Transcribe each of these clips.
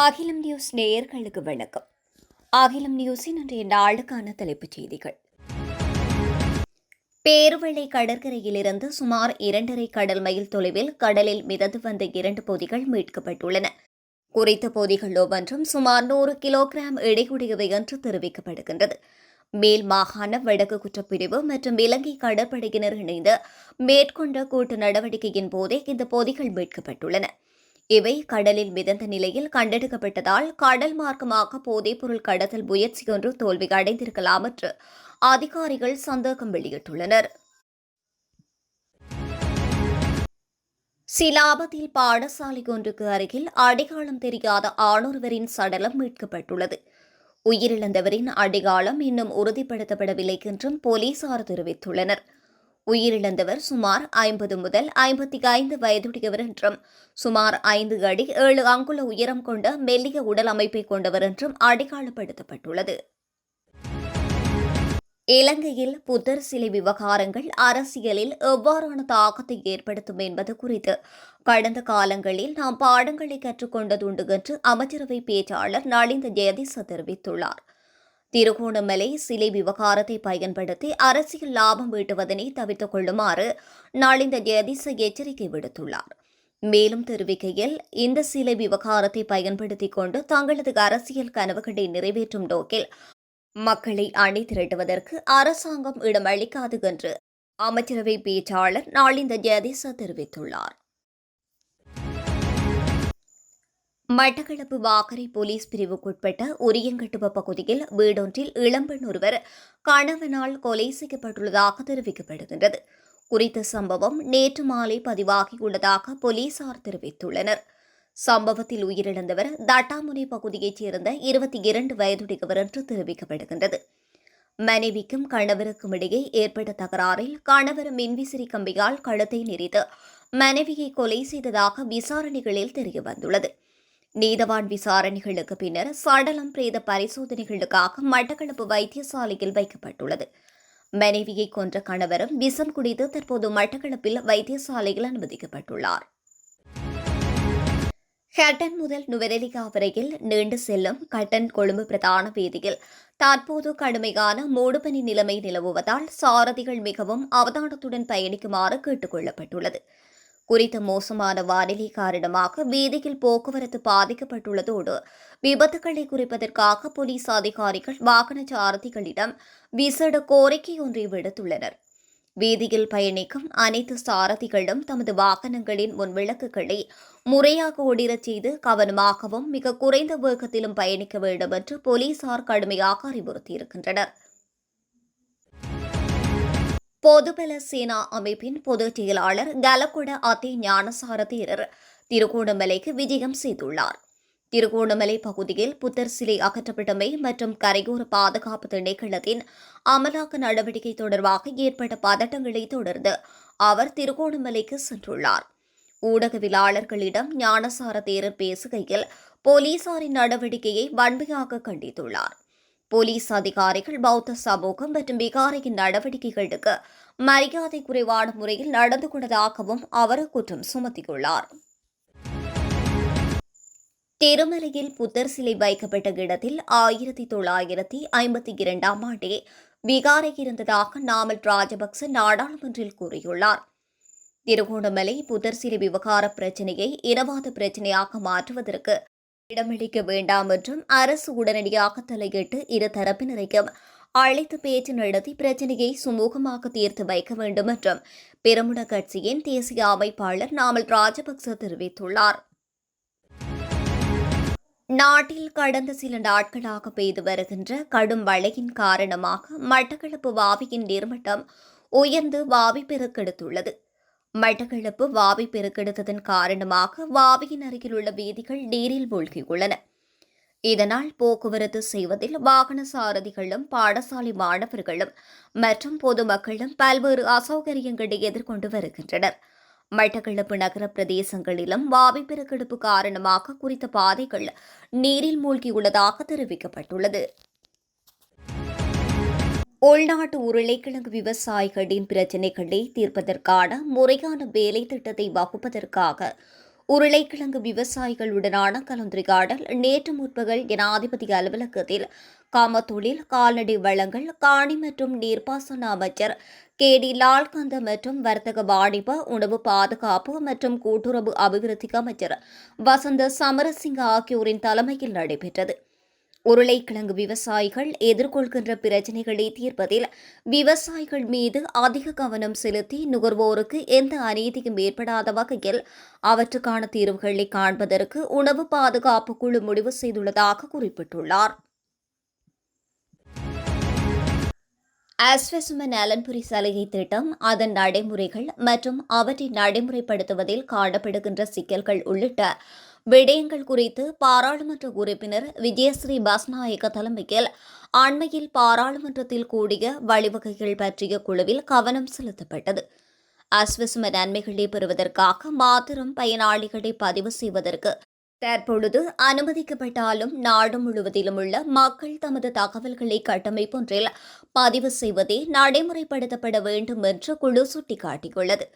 அகிலம் நியூஸ் நேயர்களுக்கு வணக்கம். அகிலம் நியூஸின் இன்றைய நாளுக்கான தலைப்புச் செய்திகள். பேருவளை கடற்கரையிலிருந்து சுமார் இரண்டரை கடல் மைல் தொலைவில் கடலில் மிதந்து வந்த இரண்டு பொதிகள் மீட்கப்பட்டுள்ளன. குறித்த பொதிகள் ஒவ்வொன்றும் சுமார் நூறு கிலோகிராம் எடையுடையவை என்று தெரிவிக்கப்படுகின்றது. மேல் மாகாண வடக்கு குற்றப்பிரிவு மற்றும் இலங்கை கடற்படையினர் இணைந்து மேற்கொண்ட கூட்டு நடவடிக்கையின் போதே இந்த பொதிகள் மீட்கப்பட்டுள்ளன. இவை கடலில் மிதந்த நிலையில் கண்டெடுக்கப்பட்டதால் கடல் மார்க்கமாக போதைப்பொருள் கடத்தல் முயற்சியொன்று தோல்வி அடைந்திருக்கலாம் என்று அதிகாரிகள் சந்தேகம் வெளியிட்டுள்ளனர். சிலாபத்தில் பாடசாலை ஒன்றுக்கு அருகில் அடையாளம் தெரியாத ஆணொருவரின் சடலம் மீட்கப்பட்டுள்ளது. உயிரிழந்தவரின் அடையாளம் இன்னும் உறுதிப்படுத்தப்படவில்லை என்றும் போலீசார் தெரிவித்துள்ளனர். உயிரிழந்தவர் சுமார் ஐம்பது முதல் ஐம்பத்தி ஐந்து வயதுடையவர் என்றும் சுமார் ஐந்து அடி ஏழு அங்குல உயரம் கொண்ட மெல்லிய உடல் அமைப்பை கொண்டவர் என்றும் அடையாளப்படுத்தப்பட்டுள்ளது. இலங்கையில் புத்தர் சிலை விவகாரங்கள் அரசியலில் எவ்வாறான தாக்கத்தை ஏற்படுத்தும் என்பது குறித்து கடந்த காலங்களில் நாம் பாடங்களை கற்றுக்கொண்டதுண்டு என்று அமைச்சரவை பேச்சாளர் நளிந்த ஜெயதிச தெரிவித்துள்ளார். திருகோணமலை சிலை விவகாரத்தை பயன்படுத்தி அரசியல் லாபம் ஈட்டுவதனை தவிர்த்துக் கொள்ளுமாறு நாளிந்த ஜெயதிச எச்சரிக்கை விடுத்துள்ளார். மேலும் தெரிவிக்கையில் இந்த சிலை விவகாரத்தை பயன்படுத்திக் கொண்டு தங்களது அரசியல் கனவுகளை நிறைவேற்றும் நோக்கில் மக்களை அணி திரட்டுவதற்கு அரசாங்கம் இடமளிக்காது என்று அமைச்சரவை பேச்சாளர் நாளிந்த ஜெயதிச தெரிவித்துள்ளார். மட்டக்களப்பு வாக்கரை போலீஸ் பிரிவுக்குட்பட்ட உரியங்கட்டுவ பகுதியில் வீடொன்றில் இளம்பெண் ஒருவர் கணவனால் கொலை செய்யப்பட்டுள்ளதாக தெரிவிக்கப்படுகின்றது. குறித்த சம்பவம் நேற்று மாலை பதிவாகியுள்ளதாக போலீசார் தெரிவித்துள்ளனர். சம்பவத்தில் உயிரிழந்தவர் தட்டாமுனை பகுதியைச் சேர்ந்த இருபத்தி இரண்டு வயதுடையவர் என்று தெரிவிக்கப்படுகின்றது. மனைவிக்கும் கணவருக்கும் இடையே ஏற்பட்ட தகராறில் கணவர் மின்விசிறி கம்பியால் கழுத்தை நெறித்து மனைவியை கொலை செய்ததாக விசாரணைகளில் தெரியவந்துள்ளது. நீதவான் விசாரணைகளுக்கு பின்னர் சடலம் பிரேத பரிசோதனைகளுக்காக மட்டக்களப்பு வைத்தியசாலையில் வைக்கப்பட்டுள்ளது. மனைவியை கொன்ற கணவரும் விஷம் குடித்து தற்போது மட்டக்களப்பில் வைத்தியசாலையில் அனுமதிக்கப்பட்டுள்ளார். ஹட்டன் முதல் நுவரெலிகா வரையில் நீண்டு செல்லும் கட்டன் கொழும்பு பிரதான வீதியில் தற்போது கடுமையான மூடுபனி நிலைமை நிலவுவதால் சாரதிகள் மிகவும் அவதானத்துடன் பயணிக்குமாறு கேட்டுக் கொள்ளப்பட்டுள்ளது. குறித்த மோசமான வானிலை காரணமாக வீதியில் போக்குவரத்து பாதிக்கப்பட்டுள்ளதோடு விபத்துக்களை குறிப்பதற்காக போலீஸ் அதிகாரிகள் வாகன சாரதிகளிடம் விசேட கோரிக்கை ஒன்றை விடுத்துள்ளனர். வீதியில் பயணிக்கும் அனைத்து சாரதிகளும் தமது வாகனங்களின் முன்விளக்குகளை முறையாக ஒடிரச் செய்து கவனமாகவும் மிக குறைந்த வேகத்திலும் பயணிக்க வேண்டும் என்று போலீசார் கடுமையாக அறிவுறுத்தியிருக்கின்றனர். பொதுபல சேனா அமைப்பின் பொதுச் செயலாளர் கலக்குட அத்தி ஞானசார தேரர் திருகோணமலைக்கு விஜயம் செய்துள்ளார். திருகோணமலை பகுதியில் புத்தர் சிலை அகற்றப்பட்டமை மற்றும் கரையோர பாதுகாப்பு திணைக்களத்தின் அமலாக்க நடவடிக்கை தொடர்பாக ஏற்பட்ட பதட்டங்களை தொடர்ந்து அவர் திருகோணமலைக்கு சென்றுள்ளார். ஊடகவியலாளர்களிடம் ஞானசார தேரர் பேசுகையில் போலீசாரின் நடவடிக்கையை வன்மையாக கண்டித்துள்ளார். போலீஸ் அதிகாரிகள் பௌத்த சமூகம் மற்றும் விகாரையின் நடவடிக்கைகளுக்கு மரியாதை குறைவான முறையில் நடந்து கொண்டதாகவும் அவர் குற்றம் சுமத்தியுள்ளார். திருமலையில் புத்தர் சிலை வைக்கப்பட்ட இடத்தில் ஆயிரத்தி தொள்ளாயிரத்தி ஐம்பத்தி இரண்டாம் ஆண்டே விகாரை இருந்ததாக நாமல் ராஜபக்ச நாடாளுமன்றில் கூறியுள்ளார். திருகோணமலை புத்தர் சிலை விவகார பிரச்சினையை இனவாத பிரச்சினையாக மாற்றுவதற்கு இடமளிக்க வேண்டாம் என்றும் அரசு உடனடியாக தலையிட்டு இரு தரப்பினரையும் அழைத்து பேச்சு நடத்தி பிரச்சினையை சுமூகமாக தீர்த்து வைக்க வேண்டும் என்றும் பெருமுட கட்சியின் தேசிய அமைப்பாளர் நாமல் ராஜபக்ச தெரிவித்துள்ளார். நாட்டில் கடந்த சில நாட்களாக பெய்து வருகின்ற கடும் மழையின் காரணமாக மட்டக்களப்பு வாவியின் நீர்மட்டம் உயர்ந்து வாவி பெருக்கெடுத்துள்ளது. மட்டக்களப்பு வாவி பெருக்கெடுத்ததன் காரணமாக வாவியின் அருகில் உள்ள வீதிகள் நீரில் மூழ்கியுள்ளன. இதனால் போக்குவரத்து செய்வதில் வாகன சாரதிகளும் பாடசாலை மாணவர்களும் மற்றும் பொதுமக்களும் பல்வேறு அசௌகரியங்களை எதிர்கொண்டு வருகின்றனர். மட்டக்களப்பு நகர பிரதேசங்களிலும் வாவி பெருக்கெடுப்பு காரணமாக குறித்த பாதைகள் நீரில் மூழ்கியுள்ளதாக தெரிவிக்கப்பட்டுள்ளது. உள்நாட்டு உருளைக்கிழங்கு விவசாயிகளின் பிரச்சினைகளை தீர்ப்பதற்கான முறையான வேலை திட்டத்தை வகுப்பதற்காக உருளைக்கிழங்கு விவசாயிகளுடனான கலந்துரையாடல் நேற்று முற்பகல் ஜனாதிபதி அலுவலகத்தில் காமத்தொழில் கால்நடை வளங்கள் காணி மற்றும் நீர்ப்பாசன அமைச்சர் கே டி லால்கந்த மற்றும் வர்த்தக வாணிப உணவு பாதுகாப்பு மற்றும் கூட்டுறவு அபிவிருத்தி அமைச்சர் வசந்த சமரசிங்க ஆகியோரின் தலைமையில் நடைபெற்றது. உருளைக்கிழங்கு விவசாயிகள் எதிர்கொள்கின்ற பிரச்சினைகளை தீர்ப்பதில் விவசாயிகள் மீது அதிக கவனம் செலுத்தி நுகர்வோருக்கு எந்த அநீதியும் ஏற்படாத வகையில் அவற்றுக்கான தீர்வுகளை காண்பதற்கு உணவு பாதுகாப்பு குழு முடிவு செய்துள்ளதாக குறிப்பிட்டுள்ளார். ஆஸ்வெசும அலன்புரி சலுகை திட்டம் அதன் நடைமுறைகள் மற்றும் அவற்றை நடைமுறைப்படுத்துவதில் காணப்படுகின்ற சிக்கல்கள் உள்ளிட்ட விடயங்கள் குறித்து பாராளுமன்ற உறுப்பினர் விஜயஸ்ரீ பஸ்நாயக்க தலைமையில் அண்மையில் பாராளுமன்றத்தில் கூடிய வழிவகைகள் பற்றிய குழுவில் கவனம் செலுத்தப்பட்டது. அஸ்வசும நன்மைகளை பெறுவதற்காக மாத்திரம் பயனாளிகளை பதிவு செய்வதற்கு தற்பொழுது அனுமதிக்கப்பட்டாலும் நாடு முழுவதிலும் உள்ள மக்கள் தமது தகவல்களை கட்டமைப்பொன்றில் பதிவு செய்வதே நடைமுறைப்படுத்தப்பட வேண்டும் என்று குழு சுட்டிக்காட்டியுள்ளது.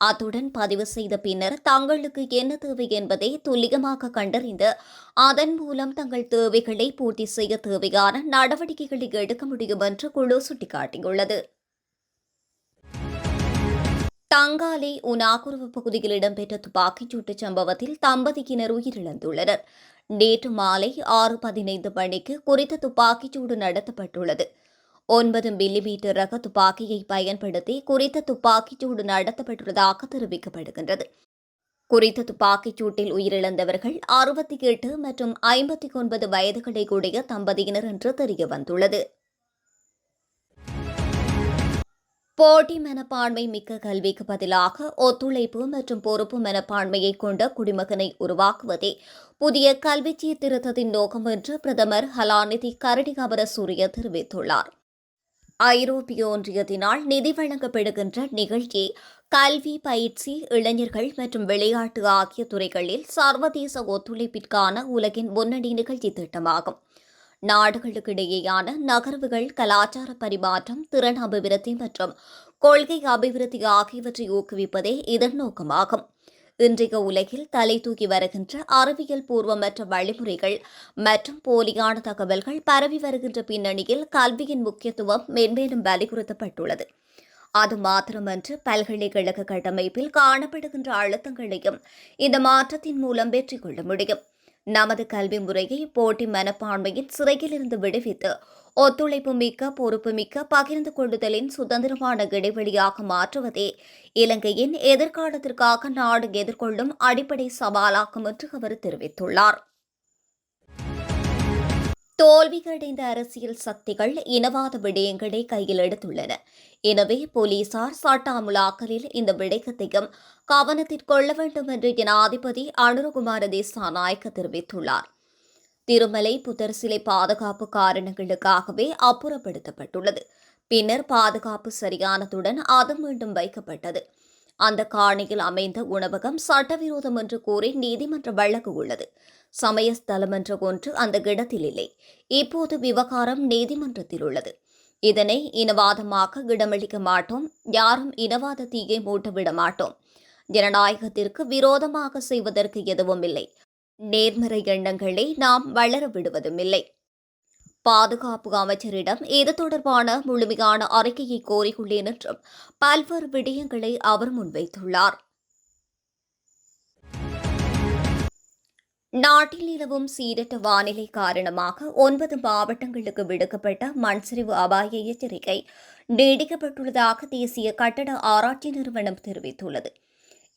அத்துடன் பதிவு செய்த பின்னர் தங்களுக்கு என்ன தேவை என்பதை துல்லியமாக கண்டறிந்து அதன் மூலம் தங்கள் தேவைகளை பூர்த்தி செய்ய தேவையான நடவடிக்கைகளை எடுக்க முடியும் என்று குழு சுட்டிக்காட்டியுள்ளது. தங்காலை உனாகுருவ பகுதியில் இடம்பெற்ற துப்பாக்கிச்சூட்டு சம்பவத்தில் தம்பதியினர் உயிரிழந்துள்ளனர். நேற்று மாலை ஆறு பதினைந்து மணிக்கு குறித்த துப்பாக்கிச்சூடு நடத்தப்பட்டுள்ளது. ஒன்பது மில்லிமீட்டர் ரக துப்பாக்கியை பயன்படுத்தி குறித்த துப்பாக்கிச்சூடு நடத்தப்பட்டுள்ளதாக தெரிவிக்கப்படுகின்றது. குறித்த துப்பாக்கிச் சூட்டில் உயிரிழந்தவர்கள் அறுபத்தி எட்டு மற்றும் ஐம்பத்தி ஒன்பது வயதுகளை கூடிய தம்பதியினர் என்று தெரியவந்துள்ளது. போட்டி மனப்பான்மை மிக்க கல்விக்கு பதிலாக ஒத்துழைப்பு மற்றும் பொறுப்பு மனப்பான்மையை கொண்ட குடிமகனை உருவாக்குவதே புதிய கல்வி சீர்திருத்தத்தின் நோக்கம் என்று பிரதமர் ஹலாநிதி கரடி சூரிய தெரிவித்துள்ளார். ஐரோப்பிய ஒன்றியத்தினால் நிதி வழங்கப்படுகின்ற நிகழ்ச்சி கல்வி பயிற்சி இளைஞர்கள் மற்றும் விளையாட்டு ஆகிய துறைகளில் சர்வதேச ஒத்துழைப்பிற்கான உலகின் முன்னணி நிகழ்ச்சி திட்டமாகும். நாடுகளுக்கிடையேயான நகர்வுகள் கலாச்சார பரிமாற்றம் திறன் அபிவிருத்தி மற்றும் கொள்கை அபிவிருத்தி ஆகியவற்றை ஊக்குவிப்பதே இதன் நோக்கமாகும். இன்றைய உலகில் தலை தூக்கி வருகின்ற அறிவியல் பூர்வமற்ற வழிமுறைகள் மற்றும் போலியான தகவல்கள் பரவி வருகின்ற பின்னணியில் கல்வியின் முக்கியத்துவம் மென்மேலும் வலியுறுத்தப்பட்டுள்ளது. அது மாத்திரமன்று பல்கலைக்கழக கட்டமைப்பில் காணப்படுகின்ற அழுத்தங்களையும் இந்த மாற்றத்தின் மூலம் வெற்றி கொள்ள முடியும். நமது கல்வி முறையை போட்டி மனப்பான்மையின் சிறையிலிருந்து விடுவித்து ஒத்துழைப்பு மிக்க பொறுப்பு மிக்க பகிர்ந்து கொள்ளுதலின் சுதந்திரமான இடைவெளியாக மாற்றுவதே இலங்கையின் எதிர்காலத்திற்காக நாடு எதிர்கொள்ளும் அடிப்படை சவாலாகும் என்று அவர் தெரிவித்துள்ளார். தோல்வியடைந்த அரசியல் சக்திகள் இனவாத விடயங்களை கையில் எடுத்துள்ளன. எனவே போலீசார் சட்ட அமுலாக்கலில் இந்த விடயத்தையும் கவனத்திற்கொள்ள வேண்டும் என்று ஜனாதிபதி அனுரகுமார தேசாநாயக்க தெரிவித்துள்ளார். திருமலை புத்தர் சிலை பாதுகாப்பு காரணங்களுக்காகவே அப்புறப்படுத்தப்பட்டுள்ளது. பின்னர் பாதுகாப்பு சரியானதுடன் அது மீண்டும் வைக்கப்பட்டது. அந்த காணியில் அமைந்த உணவகம் சட்டவிரோதம் என்று கூறி நீதிமன்ற வழக்கு உள்ளது சமயஸ்தலம் என்ற ஒன்று அந்த இடத்தில் இல்லை. இப்போது விவகாரம் நீதிமன்றத்தில் உள்ளது. இதனை இனவாதமாக இடமளிக்க மாட்டோம். யாரும் இனவாத தீயை மூட்டவிட மாட்டோம். ஜனநாயகத்திற்கு விரோதமாக செய்வதற்கு எதுவும் இல்லை. நேர்மறை எண்ணங்களை நாம் வளர விடுவதுமில்லை. பாதுகாப்பு அமைச்சரிடம் இது தொடர்பான முழுமையான அறிக்கையை கோரியுள்ளேன் என்றும் பல்வேறு விடயங்களை அவர் முன்வைத்துள்ளார். நாட்டில் நிலவும் சீரற்ற வானிலை காரணமாக ஒன்பது மாவட்டங்களுக்கு விடுக்கப்பட்ட மண்சரிவு அபாய எச்சரிக்கை நீடிக்கப்பட்டுள்ளதாக தேசிய கட்டட ஆராய்ச்சி நிறுவனம் தெரிவித்துள்ளது.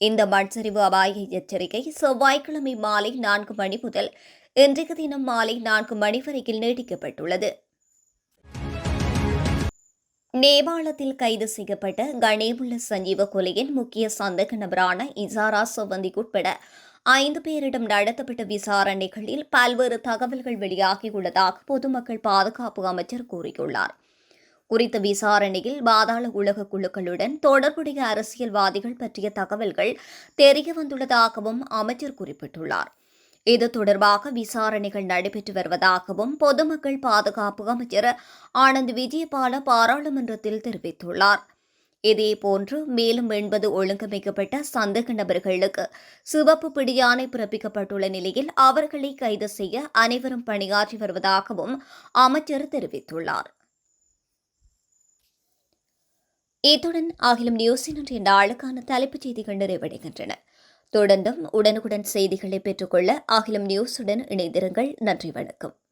இந்த மண்சரிவு அபாய எச்சரிக்கை செவ்வாய்க்கிழமை மாலை நான்கு மணி முதல் இன்றைய தினம் மாலை நான்கு மணி வரையில் நீடிக்கப்பட்டுள்ளது நேபாளத்தில் கைது செய்யப்பட்ட கணேமுள்ள சஞ்சீவ கொலையின் முக்கிய சந்தேக நபரான இசாரா சவந்தி உட்பட ஐந்து பேரிடம் நடத்தப்பட்ட விசாரணைகளில் பல்வேறு தகவல்கள் வெளியாகியுள்ளதாக பொதுமக்கள் பாதுகாப்பு அமைச்சர் கூறியுள்ளார். குறித்த விசாரணையில் பாதாள உலக குழுக்களுடன் தொடர்புடைய அரசியல்வாதிகள் பற்றிய தகவல்கள் தெரிய வந்துள்ளதாகவும் அமைச்சர் குறிப்பிட்டுள்ளார். இது தொடர்பாக விசாரணைகள் நடைபெற்று வருவதாகவும் பொதுமக்கள் பாதுகாப்பு அமைச்சர் ஆனந்த் விஜயபால பாராளுமன்றத்தில் தெரிவித்துள்ளார். இதேபோன்று மேலும் எண்பது ஒழுங்கமைக்கப்பட்ட சந்தேக நபர்களுக்கு சிவப்பு பிடியானை பிறப்பிக்கப்பட்டுள்ள நிலையில் அவர்களை கைது செய்ய அனைவரும் பணியாற்றி வருவதாகவும் அமைச்சர் தெரிவித்துள்ளார். இத்துடன் அகிலம் நியூஸின் இன்றைய நாளுக்கான தலைப்புச் செய்திகள் நிறைவடைகின்றன. தொடர்ந்தும் உடனுக்குடன் செய்திகளை பெற்றுக்கொள்ள அகிலம் நியூஸுடன் இணைந்திருங்கள். நன்றி வணக்கம்.